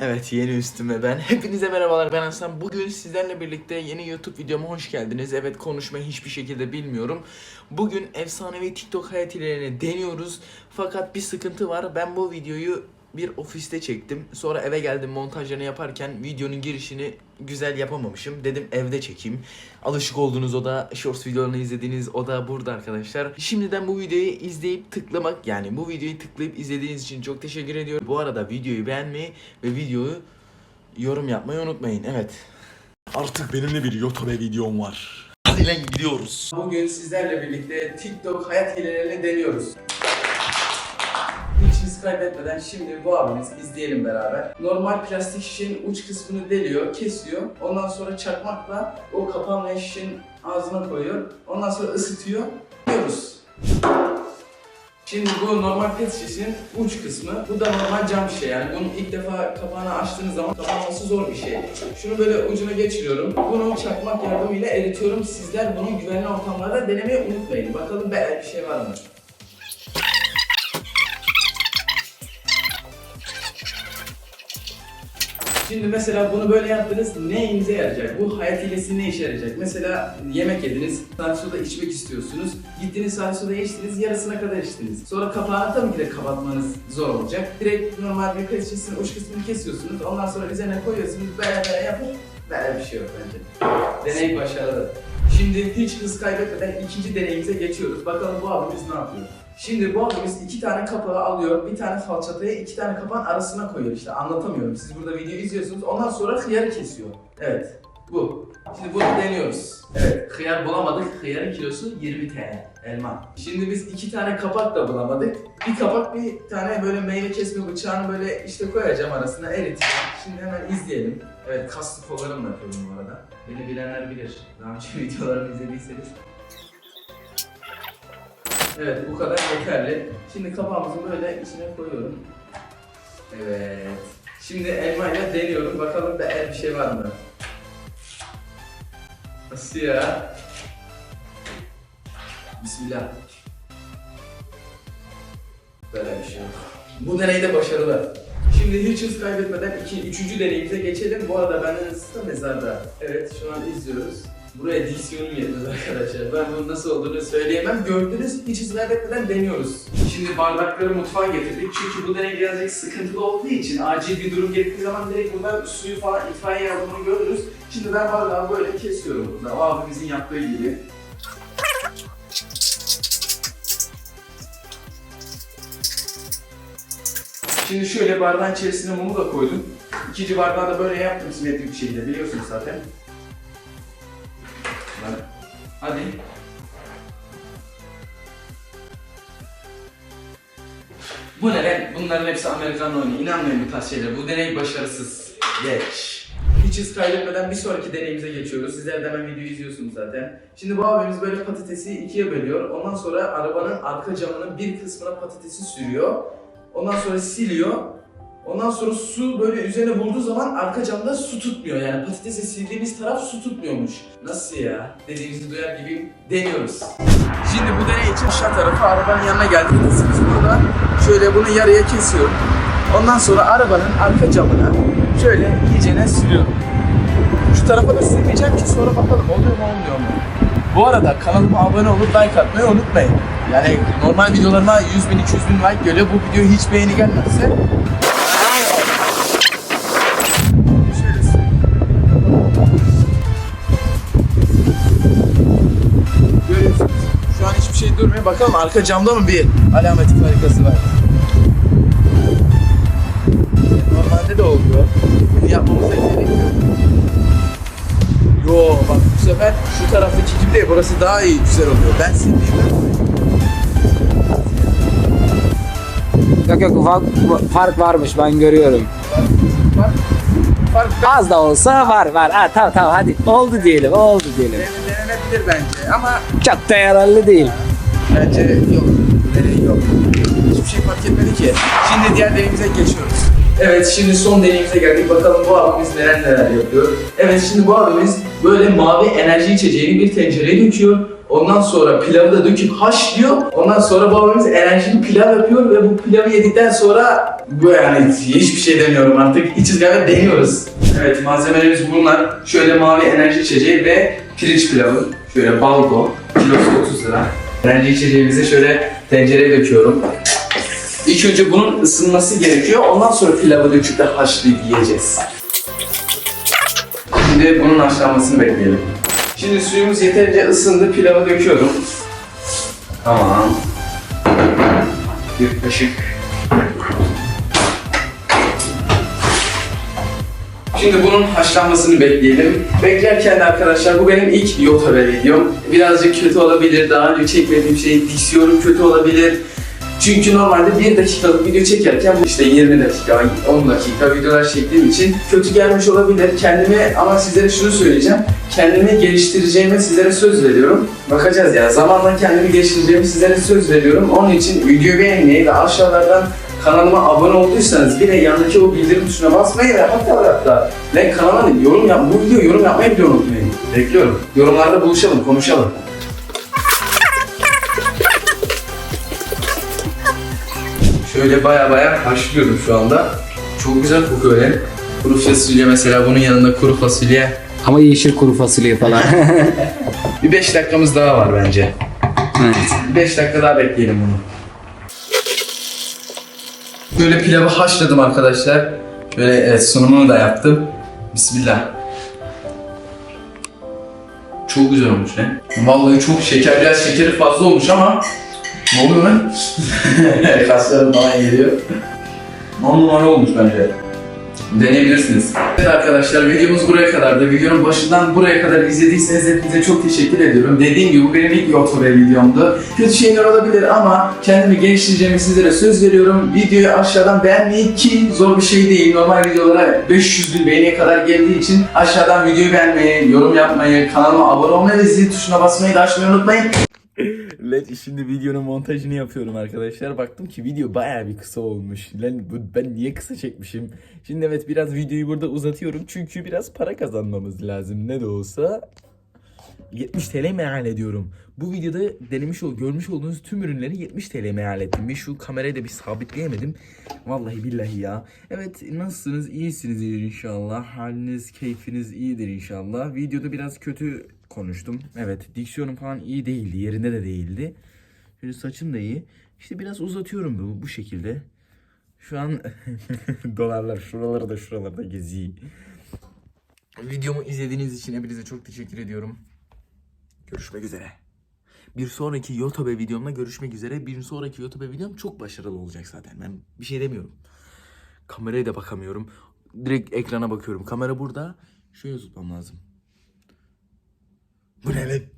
Evet yeni üstüme ben. Hepinize merhabalar ben Hasan. Bugün sizlerle birlikte yeni YouTube videoma hoş geldiniz. Evet konuşmayı hiçbir şekilde bilmiyorum. Bugün efsanevi TikTok hayat hilelerini deniyoruz. Fakat bir sıkıntı var. Ben bu videoyu bir ofiste çektim. Sonra eve geldim montajlarını yaparken videonun girişini güzel yapamamışım. Dedim evde çekeyim. Alışık olduğunuz oda, shorts videolarını izlediğiniz oda burada arkadaşlar. Şimdiden bu videoyu izleyip tıklamak yani bu videoyu tıklayıp izlediğiniz için çok teşekkür ediyorum. Bu arada videoyu beğenmeyi ve videoyu yorum yapmayı unutmayın. Evet. Artık benimle bir YouTube videom var. Hadi lan gidiyoruz. Bugün sizlerle birlikte TikTok hayat hilelerini deniyoruz. Hız kaybetmeden şimdi bu abimiz izleyelim beraber. Normal plastik şişenin uç kısmını deliyor, kesiyor. Ondan sonra çakmakla o kapanmayan şişenin ağzına koyuyor. Ondan sonra ısıtıyor. Yiyoruz. Şimdi bu normal pet şişenin uç kısmı. Bu da normal cam şişe yani bunun ilk defa kapağını açtığınız zaman kapanması zor bir şey. Şunu böyle ucuna geçiriyorum. Bunu çakmak yardımıyla eritiyorum. Sizler bunu güvenli ortamlarda denemeyi unutmayın. Bakalım böyle bir şey var mı? Şimdi mesela bunu böyle yaptınız neyinize yarayacak? Bu hayat hilesi ne işe yarayacak? Mesela yemek yediniz, sahil soda içmek istiyorsunuz. Gittiniz sahil soda içtiniz, yarısına kadar içtiniz. Sonra kapağını tabii ki de kapatmanız zor olacak. Direkt normal bir pet şişesinin uç kısmını kesiyorsunuz. Ondan sonra üzerine koyuyorsunuz, böyle böyle yapıp böyle bir şey yok bence. Deney başarılı. Şimdi hiç hız kaybetmeden ikinci deneyimize geçiyoruz. Bakalım bu abimiz ne yapıyor? Şimdi bu abimiz iki tane kapağı alıyor, bir tane falçatayı iki tane kapağın arasına koyuyor işte anlatamıyorum. Siz burada video izliyorsunuz, ondan sonra hıyarı kesiyor. Evet, bu. Şimdi bunu deniyoruz. Evet, hıyar bulamadık. Hıyarın kilosu 20 TL. Elma. Şimdi biz iki tane kapak da bulamadık. Bir kapak, bir tane böyle meyve kesme bıçağını böyle işte koyacağım arasına eriteceğim. Şimdi hemen izleyelim. Evet, kaslı kollarımla yapıyorum bu arada. Beni bilenler bilir. Daha önce videolarımı izlediyseniz. Evet bu kadar yeterli. Şimdi kapağımızı böyle içine koyuyorum. Evet. Şimdi elmayla deniyorum. Bakalım da el bir şey var mı? Nasıl ya? Bismillah. Böyle bir şey yok. Bu deneyde başarılı. Şimdi hiç hız kaybetmeden iki, üçüncü deneyimize geçelim. Bu arada benden ısıtı mezarda. Evet şu an izliyoruz. Buraya diksiyonum yetmez arkadaşlar. Ben bunun nasıl olduğunu söyleyemem. Gördünüz hiç kaybetmeden deniyoruz. Şimdi bardakları mutfağa getirdik. Çünkü bu deney birazcık sıkıntılı olduğu için acil bir durum gerektiği zaman direkt buradan suyu falan itfaiye yardımını görürüz. Şimdi ben bardağı böyle kesiyorum burada. O abimizin yaptığı gibi. Şimdi şöyle bardağın içerisine mumu da koydum. İkinci bardağı da böyle yaptım simetrik bir şekilde biliyorsunuz zaten. Hadi. Hadi. Bu ne lan? Bunların hepsi Amerikan oyunu. İnanmayın bu tarz şeylere. Bu deney başarısız. Geç. Hiç hız kaybetmeden bir sonraki deneyimize geçiyoruz. Sizler de hemen videoyu izliyorsunuz zaten. Şimdi bu abimiz böyle patatesi ikiye bölüyor. Ondan sonra arabanın arka camının bir kısmına patatesi sürüyor. Ondan sonra siliyor. Ondan sonra su böyle üzerine vurduğu zaman arka camda su tutmuyor. Yani patatesi sildiğimiz taraf su tutmuyormuş. Nasıl ya? Dediğimizi duyar gibi deniyoruz. Şimdi bu deney için aşağı tarafı arabanın yanına. Biz burada şöyle bunu yarıya kesiyorum. Ondan sonra arabanın arka camına şöyle iyicene siliyorum. Şu tarafa da silmeyeceğim ki sonra bakalım oluyor mu olmuyor mu? Bu arada kanalıma abone olup like atmayı unutmayın. Yani normal videolarıma 100 bin 200 bin like geliyor. Bu videoya hiç beğeni gelmezse durmuyor. Bakalım arka camda mı bir alameti farikası var. Normalde de oluyor. Bunu yapmamıza gerek yok. Yo bak bu sefer şu taraftaki gibi değil. Burası daha iyi güzel oluyor. Ben sildiğimden. Yok yok ufak fark varmış ben görüyorum. Bak, fark Az da olsa var var. Ha, tamam tamam hadi oldu diyelim oldu diyelim. denenebilir bence ama Çok da yararlı değil. Bence yok. Deney yok. Hiçbir şey fark etmedi ki. Şimdi diğer deneyimize geçiyoruz. Evet şimdi son deneyimize geldik. Bakalım bu abimiz neler neler yapıyor. Evet şimdi bu abimiz böyle mavi enerji içeceğini bir tencereye döküyor. Ondan sonra pilavı da döküp haşlıyor. Ondan sonra babamız enerjili pilav yapıyor ve bu pilavı yedikten sonra bu yani hiçbir şey demiyorum artık. İçiz gayet deniyoruz. Evet malzemelerimiz bunlar. Şöyle mavi enerji içeceği ve pirinç pilavı. Şöyle balgo. Kilosu 30 lira. Enerji içeceğimizi şöyle tencereye döküyorum. İlk önce bunun ısınması gerekiyor. Ondan sonra pilavı döküp de haşlayıp yiyeceğiz. Şimdi bunun haşlanmasını bekleyelim. Şimdi suyumuz yeterince ısındı. Pilavı döküyorum. Tamam. Bir kaşık. Şimdi bunun haşlanmasını bekleyelim. Beklerken de arkadaşlar bu benim ilk YouTube'a videom. Birazcık kötü olabilir. Daha önce çekmediğim şey diksiyonum kötü olabilir. Çünkü normalde 1 dakikalık video çekerken bu işte 20 dakika, 10 dakika videolar çektiğim için kötü gelmiş olabilir. Kendime ama sizlere şunu söyleyeceğim. Kendimi geliştireceğime sizlere söz veriyorum. Bakacağız ya. Zamanla kendimi geliştireceğimi sizlere söz veriyorum. Onun için videoyu beğenmeyi ve aşağılardan kanalıma abone olduysanız bir de yandaki o bildirim tuşuna basmayı ve hatta ve hatta ve kanalıma yorum yap, bu videoya yorum yapmayı bile unutmayın. Bekliyorum. Yorumlarda buluşalım, konuşalım. Şöyle baya baya haşlıyorum şu anda. Çok güzel kokuyor öyle. Kuru fasulye mesela bunun yanında kuru fasulye. Ama yeşil kuru fasulye falan. Bir 5 dakikamız daha var bence. evet. 5 dakika daha bekleyelim bunu. Böyle pilavı haşladım arkadaşlar. Böyle sunumunu da yaptım. Bismillah. Çok güzel olmuş lan. Vallahi çok şeker, biraz şekeri fazla olmuş ama ne oluyor lan? Kaslarım falan geliyor. On numara olmuş bence. Deneyebilirsiniz. Evet arkadaşlar videomuz buraya kadardı. Videonun başından buraya kadar izlediyseniz hepinize çok teşekkür ediyorum. Dediğim gibi bu benim ilk YouTube videomdu. Kötü şeyler olabilir ama kendimi geliştireceğimi sizlere söz veriyorum. Videoyu aşağıdan beğenmeyi ki zor bir şey değil. Normal videolara 500 bin beğeniye kadar geldiği için aşağıdan videoyu beğenmeyi, yorum yapmayı, kanalıma abone olmayı ve zil tuşuna basmayı da açmayı unutmayın. Lan şimdi videonun montajını yapıyorum arkadaşlar. Baktım ki video bayağı bir kısa olmuş. Lan ben niye kısa çekmişim? Şimdi evet biraz videoyu burada uzatıyorum. Çünkü biraz para kazanmamız lazım. Ne de olsa 70 TL meal ediyorum. Bu videoda denemiş ol, görmüş olduğunuz tüm ürünleri 70 TL meal ettim. Bir şu kamerayı da bir sabitleyemedim. Vallahi billahi ya. Evet nasılsınız? İyisinizdir inşallah. Haliniz, keyfiniz iyidir inşallah. Videoda biraz kötü konuştum. Evet diksiyonum falan iyi değildi. Yerinde de değildi. Şöyle saçım da iyi. İşte biraz uzatıyorum bu, bu şekilde. Şu an dolarlar şuraları da şuraları da geziyor. Videomu izlediğiniz için hepinize çok teşekkür ediyorum. Görüşmek üzere. Bir sonraki YouTube videomda görüşmek üzere. Bir sonraki YouTube videom çok başarılı olacak zaten. Ben bir şey demiyorum. Kameraya da bakamıyorum. Direkt ekrana bakıyorum. Kamera burada. Şöyle tutmam lazım. Bu ne lan?